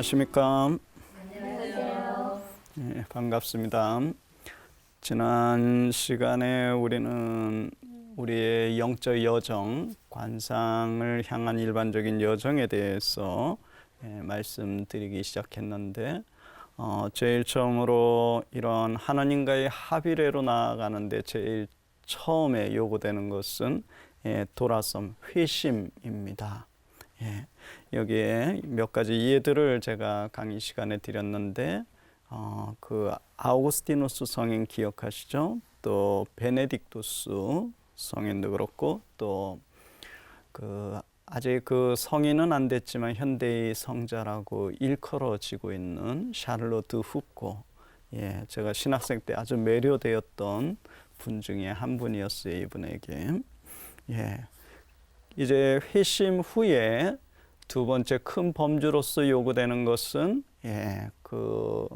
안녕하십니까? 네, 반갑습니다. 지난 시간에 우리는 우리의 영적 여정, 관상을 향한 일반적인 여정에 대해서 예, 말씀드리기 시작했는데, 어, 제일 처음으로 이런 하나님과의 합의례로 나아가는데 제일 처음에 요구되는 것은 예, 돌아섬 회심입니다. 예, 여기에 몇 가지 예들을 제가 강의 시간에 드렸는데 어, 그 아우구스티누스 성인 기억하시죠? 또 베네딕투스 성인도 그렇고 또 그 아직 그 성인은 안 됐지만 현대의 성자라고 일컬어지고 있는 샤를로트 후코 예, 제가 신학생 때 아주 매료되었던 분 중에 한 분이었어요 이분에게. 예, 이제 회심 후에 두 번째 큰 범주로서 요구되는 것은 예, 그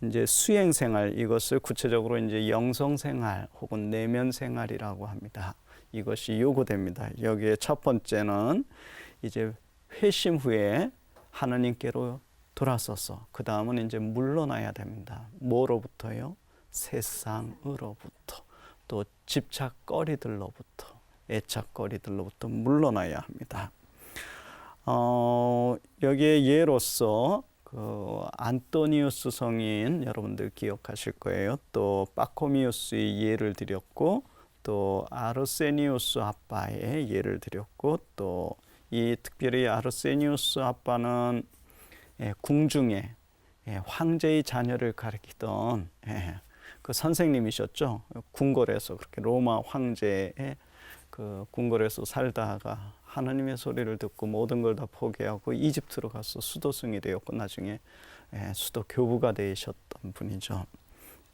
이제 수행 생활 이것을 구체적으로 이제 영성 생활 혹은 내면 생활이라고 합니다. 이것이 요구됩니다. 여기에 첫 번째는 이제 회심 후에 하나님께로 돌아서서 그 다음은 이제 물러나야 됩니다. 뭐로부터요? 세상으로부터 또 집착거리들로부터 애착거리들로부터 물러나야 합니다. 어, 여기에 예로서 그 안토니우스 성인 여러분들 기억하실 거예요. 또 파코미우스의 예를 드렸고 또 아르세니우스 아빠의 예를 드렸고 또 이 특별히 아르세니우스 아빠는 예, 궁중에 예, 황제의 자녀를 가리키던 예, 그 선생님이셨죠. 궁궐에서 그렇게 로마 황제의 그 궁궐에서 살다가 하나님의 소리를 듣고 모든 걸 다 포기하고 이집트로 가서 수도승이 되었고 나중에 예, 수도 교부가 되셨던 분이죠.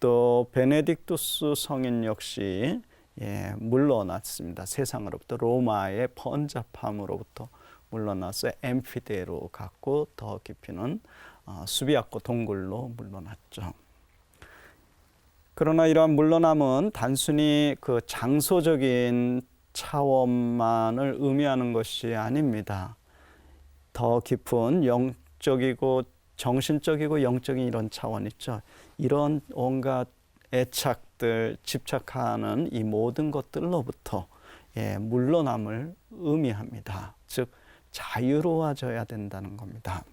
또 베네딕투스 성인 역시 예, 물러났습니다. 세상으로부터 로마의 번잡함으로부터 물러나서 엠피데로 갔고 더 깊이는 어, 수비아코 동굴로 물러났죠. 그러나 이러한 물러남은 단순히 그 장소적인 차원만을 의미하는 것이 아닙니다. 더 깊은 영적이고 정신적이고 영적인 이런 차원 있죠. 이런 온갖 애착들, 집착하는 이 모든 것들로부터 예, 물러남을 의미합니다. 즉 자유로워져야 된다는 겁니다.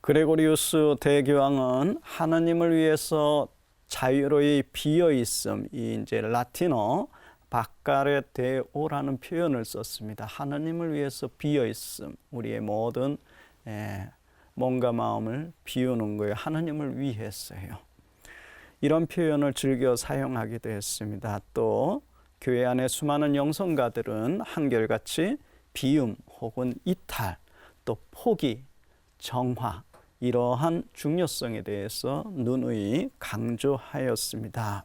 그레고리우스 대교황은 하나님을 위해서 자유로이 비어 있음, 이 이제 라틴어 바카레 데오라는 표현을 썼습니다. 하나님을 위해서 비어 있음, 우리의 모든 에, 몸과 마음을 비우는 거예요. 하나님을 위해서요. 이런 표현을 즐겨 사용하기도 했습니다. 또 교회 안에 수많은 영성가들은 한결같이 비움 혹은 이탈, 또 포기, 정화 이러한 중요성에 대해서 누누이 강조하였습니다.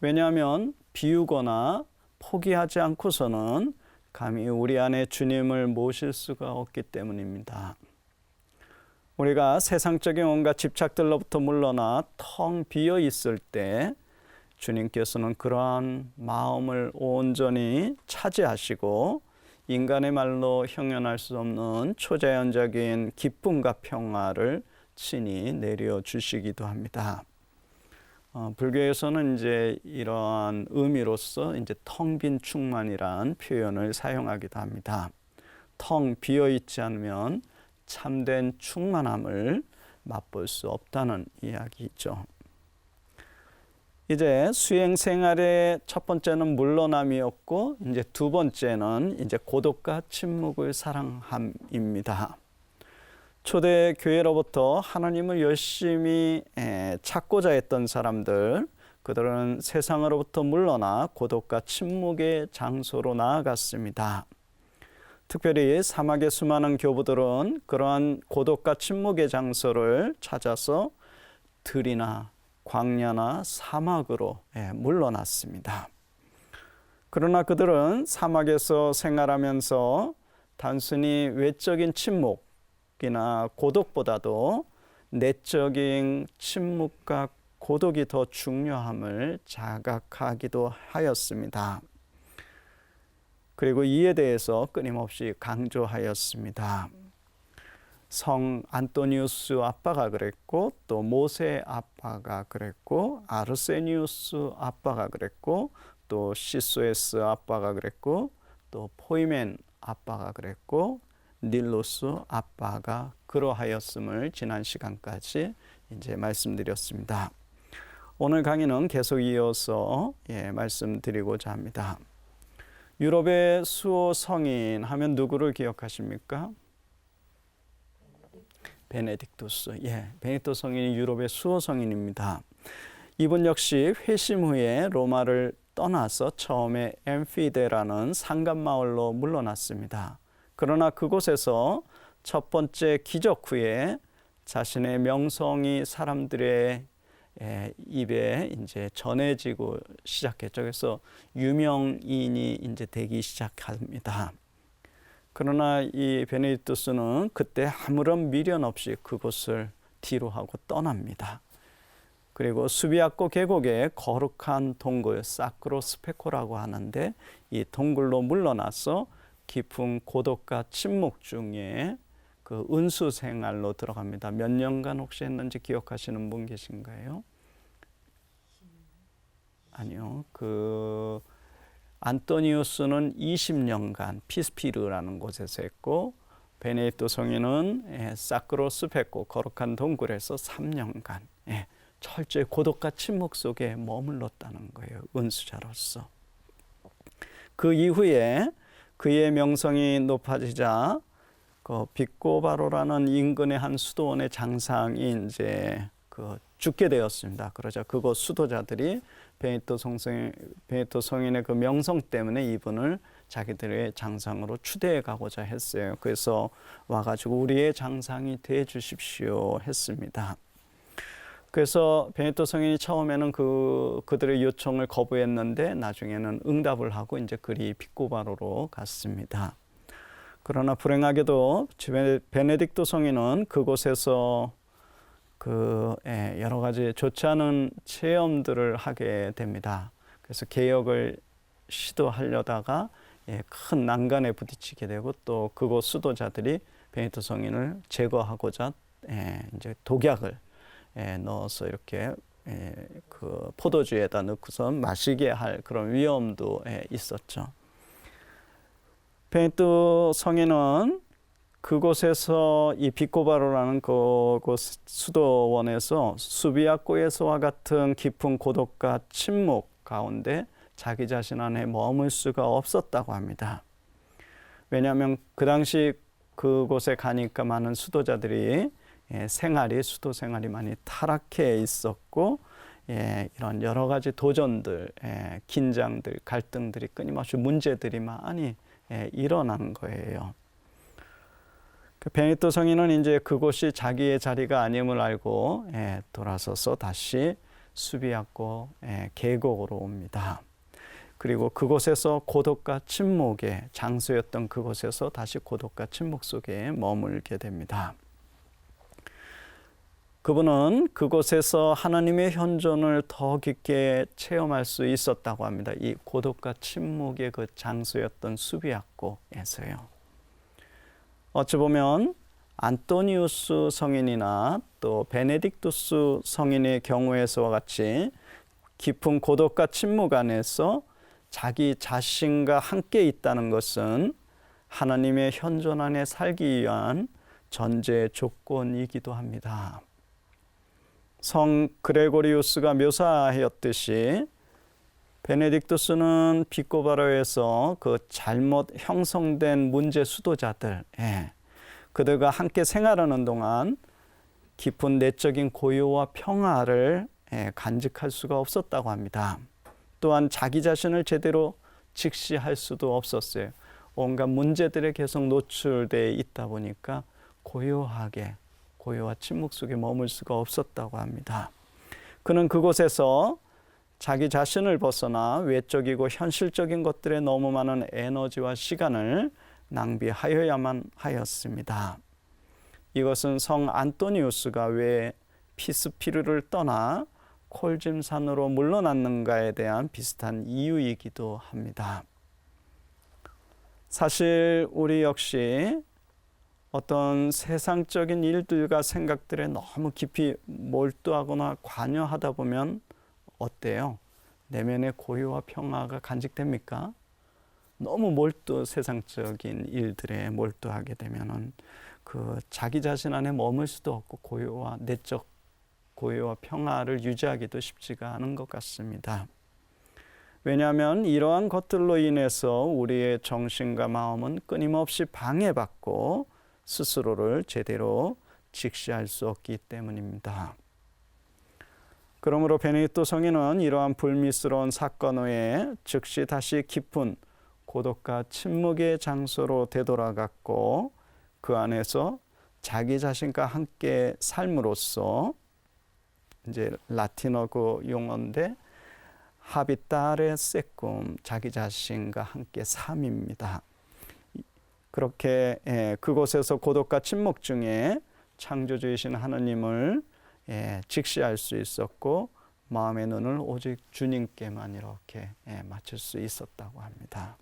왜냐하면 비우거나 포기하지 않고서는 감히 우리 안에 주님을 모실 수가 없기 때문입니다. 우리가 세상적인 온갖 집착들로부터 물러나 텅 비어 있을 때 주님께서는 그러한 마음을 온전히 차지하시고 인간의 말로 형용할 수 없는 초자연적인 기쁨과 평화를 친히 내려 주시기도 합니다. 어, 불교에서는 이제 이러한 의미로서 이제 텅 빈 충만이란 표현을 사용하기도 합니다. 텅 비어 있지 않으면 참된 충만함을 맛볼 수 없다는 이야기죠. 이제 수행 생활의 첫 번째는 물러남이었고 이제 두 번째는 이제 고독과 침묵을 사랑함입니다. 초대 교회로부터 하나님을 열심히 찾고자 했던 사람들, 그들은 세상으로부터 물러나 고독과 침묵의 장소로 나아갔습니다. 특별히 사막의 수많은 교부들은 그러한 고독과 침묵의 장소를 찾아서 들이나 광야나 사막으로 물러났습니다. 그러나 그들은 사막에서 생활하면서 단순히 외적인 침묵, 이나 고독보다도 내적인 침묵과 고독이 더 중요함을 자각하기도 하였습니다. 그리고 이에 대해서 끊임없이 강조하였습니다. 성 안토니우스 아빠가 그랬고 또 모세 아빠가 그랬고 아르세니우스 아빠가 그랬고 또 시소에스 아빠가 그랬고 또 포이멘 아빠가 그랬고 닐로스 아빠가 그러하였음을 지난 시간까지 이제 말씀드렸습니다. 오늘 강의는 계속 이어서 예, 말씀드리고자 합니다. 유럽의 수호 성인 하면 누구를 기억하십니까? 베네딕토스. 예, 베네딕토 성인이 유럽의 수호 성인입니다. 이분 역시 회심 후에 로마를 떠나서 처음에 엠피데라는 상간 마을로 물러났습니다. 그러나 그곳에서 첫 번째 기적 후에 자신의 명성이 사람들의 입에 이제 전해지고 시작했죠. 그래서 유명인이 이제 되기 시작합니다. 그러나 이 베네딕토스는 그때 아무런 미련 없이 그곳을 뒤로 하고 떠납니다. 그리고 수비아코 계곡의 거룩한 동굴 사크로스페코라고 하는데 이 동굴로 물러나서 깊은 고독과 침묵 중에 그 은수 생활로 들어갑니다. 몇 년간 혹시 했는지 기억하시는 분 계신가요? 아니요. 그 안토니우스는 20년간 피스피르라는 곳에서 했고 베네토 성인은 예, 사크로스 페코 거룩한 동굴에서 3년간 예, 철저히 고독과 침묵 속에 머물렀다는 거예요. 은수자로서. 그 이후에 그의 명성이 높아지자 그 빅고바로라는 인근의 한 수도원의 장상이 이제 그 죽게 되었습니다. 그러자 그곳 수도자들이 베네토 성성 베네토 성인의 그 명성 때문에 이분을 자기들의 장상으로 추대해 가고자 했어요. 그래서 와가지고 우리의 장상이 돼 주십시오 했습니다. 그래서 베네토 성인이 처음에는 그 그들의 요청을 거부했는데 나중에는 응답을 하고 이제 그리 빅고바로로 갔습니다. 그러나 불행하게도 베네딕토 성인은 그곳에서 그 예, 여러 가지 좋지 않은 체험들을 하게 됩니다. 그래서 개혁을 시도하려다가 예, 큰 난간에 부딪히게 되고 또 그곳 수도자들이 베네토 성인을 제거하고자 예, 이제 독약을 넣어서 이렇게 그 포도주에다 넣고서 마시게 할 그런 위험도 있었죠. 베네토 성인은 그곳에서 이 비코바로라는 그곳 수도원에서 수비아코에서와 같은 깊은 고독과 침묵 가운데 자기 자신 안에 머물 수가 없었다고 합니다. 왜냐하면 그 당시 그곳에 가니까 많은 수도자들이 예, 생활이 수도 생활이 많이 타락해 있었고 예, 이런 여러 가지 도전들, 예, 긴장들, 갈등들이 끊임없이 문제들이 많이 예, 일어난 거예요. 그 베네토 성인은 이제 그곳이 자기의 자리가 아님을 알고 예, 돌아서서 다시 수비하고 예, 계곡으로 옵니다. 그리고 그곳에서 고독과 침묵의 장소였던 그곳에서 다시 고독과 침묵 속에 머물게 됩니다. 그분은 그곳에서 하나님의 현존을 더 깊게 체험할 수 있었다고 합니다. 이 고독과 침묵의 그 장소였던 수비학고에서요. 어찌 보면 안토니우스 성인이나 또 베네딕투스 성인의 경우에서와 같이 깊은 고독과 침묵 안에서 자기 자신과 함께 있다는 것은 하나님의 현존 안에 살기 위한 전제 조건이기도 합니다. 성 그레고리우스가 묘사하였듯이 베네딕토스는 비꼬바로에서 그 잘못 형성된 문제 수도자들, 예, 그들과 함께 생활하는 동안 깊은 내적인 고요와 평화를 예, 간직할 수가 없었다고 합니다. 또한 자기 자신을 제대로 직시할 수도 없었어요. 온갖 문제들에 계속 노출돼 있다 보니까 고요하게 고요와 침묵 속에 머물 수가 없었다고 합니다. 그는 그곳에서 자기 자신을 벗어나 외적이고 현실적인 것들에 너무 많은 에너지와 시간을 낭비하여야만 하였습니다. 이것은 성 안토니우스가 왜 피스피르를 떠나 콜짐산으로 물러났는가에 대한 비슷한 이유이기도 합니다. 사실 우리 역시 어떤 세상적인 일들과 생각들에 너무 깊이 몰두하거나 관여하다 보면 어때요? 내면의 고요와 평화가 간직됩니까? 너무 몰두 세상적인 일들에 몰두하게 되면은 그 자기 자신 안에 머물 수도 없고 고요와 내적 고요와 평화를 유지하기도 쉽지가 않은 것 같습니다. 왜냐하면 이러한 것들로 인해서 우리의 정신과 마음은 끊임없이 방해받고 스스로를 제대로 직시할 수 없기 때문입니다. 그러므로 베네딕토 성인은 이러한 불미스러운 사건 후에 즉시 다시 깊은 고독과 침묵의 장소로 되돌아갔고 그 안에서 자기 자신과 함께 삶으로써 이제 라틴어 그 용어인데 하비타레 세꿈 자기 자신과 함께 삶입니다. 그렇게 예, 그곳에서 고독과 침묵 중에 창조주이신 하느님을 예, 직시할 수 있었고 마음의 눈을 오직 주님께만 이렇게 예, 맞출 수 있었다고 합니다.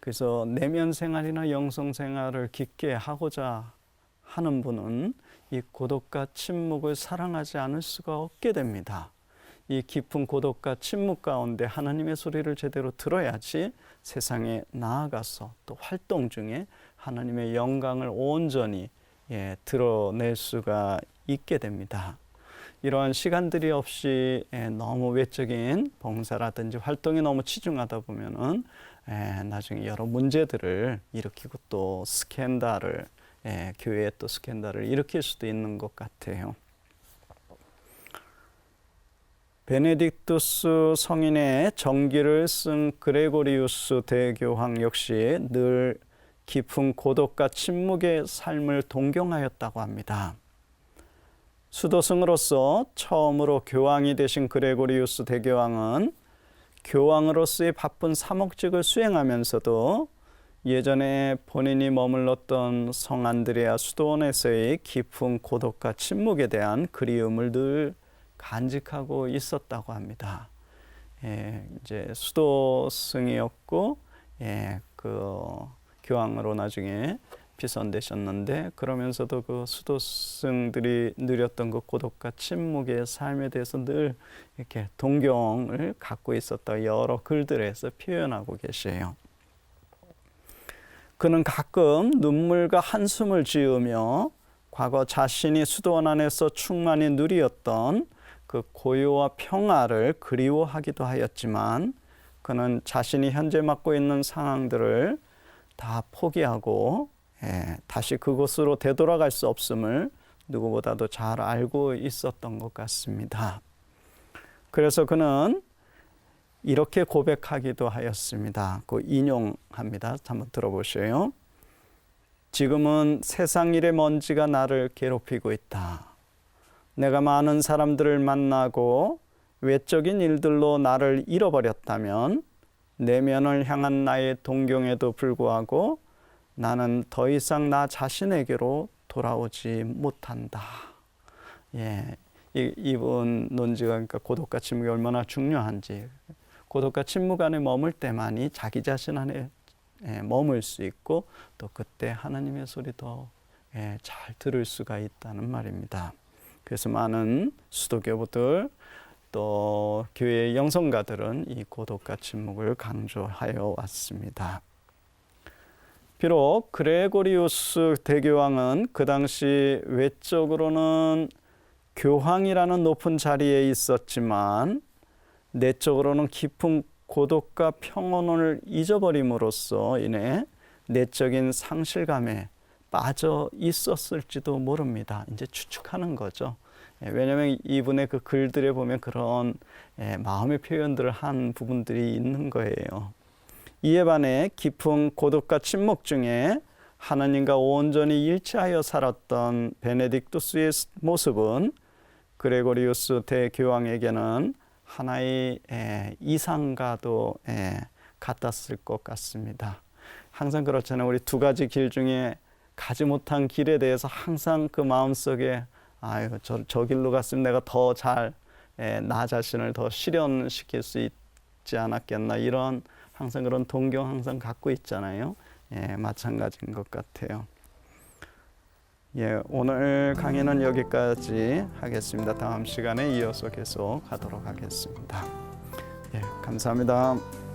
그래서 내면 생활이나 영성 생활을 깊게 하고자 하는 분은 이 고독과 침묵을 사랑하지 않을 수가 없게 됩니다. 이 깊은 고독과 침묵 가운데 하나님의 소리를 제대로 들어야지 세상에 나아가서 또 활동 중에 하나님의 영광을 온전히 예, 드러낼 수가 있게 됩니다. 이러한 시간들이 없이 예, 너무 외적인 봉사라든지 활동에 너무 치중하다 보면은 예, 나중에 여러 문제들을 일으키고 또 스캔들을 예, 교회에 또 스캔들을 일으킬 수도 있는 것 같아요. 베네딕투스 성인의 정기를 쓴 그레고리우스 대교황 역시 늘 깊은 고독과 침묵의 삶을 동경하였다고 합니다. 수도승으로서 처음으로 교황이 되신 그레고리우스 대교황은 교황으로서의 바쁜 사목직을 수행하면서도 예전에 본인이 머물렀던 성 안드레아 수도원에서의 깊은 고독과 침묵에 대한 그리움을 늘 간직하고 있었다고 합니다. 예, 이제 수도승이었고, 예, 그 교황으로 나중에 비선되셨는데 그러면서도 그 수도승들이 누렸던 그 고독과 침묵의 삶에 대해서 늘 이렇게 동경을 갖고 있었다 여러 글들에서 표현하고 계세요. 그는 가끔 눈물과 한숨을 지으며 과거 자신이 수도원 안에서 충만히 누리었던 그 고요와 평화를 그리워하기도 하였지만 그는 자신이 현재 맡고 있는 상황들을 다 포기하고 예, 다시 그곳으로 되돌아갈 수 없음을 누구보다도 잘 알고 있었던 것 같습니다. 그래서 그는 이렇게 고백하기도 하였습니다. 그 인용합니다. 한번 들어보세요. 지금은 세상 일의 먼지가 나를 괴롭히고 있다. 내가 많은 사람들을 만나고 외적인 일들로 나를 잃어버렸다면 내면을 향한 나의 동경에도 불구하고 나는 더 이상 나 자신에게로 돌아오지 못한다. 예, 이, 이분 논지가 그러니까 고독과 침묵이 얼마나 중요한지 고독과 침묵 안에 머물 때만이 자기 자신 안에 예, 머물 수 있고 또 그때 하나님의 소리 더잘 예, 들을 수가 있다는 말입니다. 그래서 많은 수도교부들 또 교회 영성가들은 이 고독과 침묵을 강조하여 왔습니다. 비록 그레고리우스 대교황은 그 당시 외적으로는 교황이라는 높은 자리에 있었지만 내적으로는 깊은 고독과 평온을 잊어버림으로써 인해 내적인 상실감에 빠져 있었을지도 모릅니다. 이제 추측하는 거죠. 예, 왜냐하면 이분의 그 글들에 보면 그런 예, 마음의 표현들을 한 부분들이 있는 거예요. 이에 반해 깊은 고독과 침묵 중에 하나님과 온전히 일치하여 살았던 베네딕투스의 모습은 그레고리우스 대교황에게는 하나의 에, 이상과도 에, 같았을 것 같습니다. 항상 그렇잖아요. 우리 두 가지 길 중에 가지 못한 길에 대해서 항상 그 마음속에 아유 저, 저 길로 갔으면 내가 더 잘 나 자신을 더 실현시킬 수 있지 않았겠나 이런 항상 그런 동경 항상 갖고 있잖아요. 예, 마찬가지인 것 같아요. 예, 오늘 강의는 여기까지 하겠습니다. 다음 시간에 이어서 계속 하도록 하겠습니다. 예, 감사합니다.